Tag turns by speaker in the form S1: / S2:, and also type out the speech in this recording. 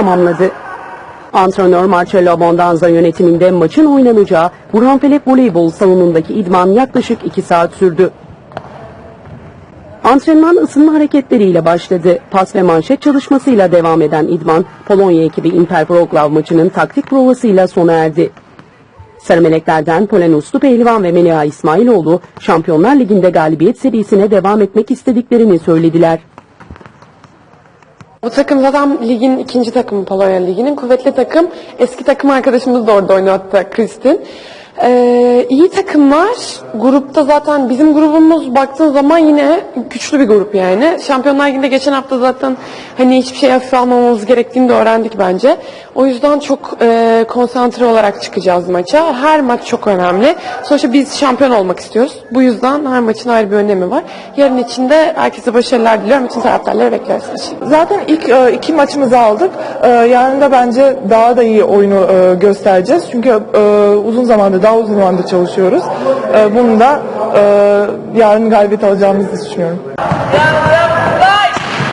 S1: tamamladı. Antrenör Marcelo Bondanza yönetiminde maçın oynanacağı Burhanfelek Voleybol salonundaki idman yaklaşık 2 saat sürdü. Antrenman ısınma hareketleriyle başladı. Pas ve manşet çalışmasıyla devam eden idman, Polonya ekibi Imper Wrocław maçının taktik provasıyla sona erdi. Sarı Melekler'den Polen Uslu Pehlivan ve Meliha İsmailoğlu, Şampiyonlar Ligi'nde galibiyet serisine devam etmek istediklerini söylediler.
S2: Bu takım zaten ligin ikinci takımı Polonya Ligi'nin. Kuvvetli takım. Eski takım arkadaşımız da orada oynuyor hatta Kristin. Ee, iyi takımlar. Grupta zaten bizim grubumuz baktığın zaman yine güçlü bir grup yani. Şampiyonlar Ligi'nde geçen hafta zaten hani hiçbir şey hafife almamamız gerektiğini de öğrendik bence. O yüzden çok e, konsantre olarak çıkacağız maça. Her maç çok önemli. Sonuçta biz şampiyon olmak istiyoruz. Bu yüzden her maçın ayrı bir önemi var. Yarın içinde herkese başarılar diliyorum. Bütün taraftarları bekliyoruz.
S3: Zaten ilk e, iki maçımızı aldık. E, yarın da bence daha da iyi oyunu e, göstereceğiz. Çünkü e, uzun zamandır, daha uzun zamandır çalışıyoruz. E, bunu da e, yarın galibiyet alacağımızı düşünüyorum.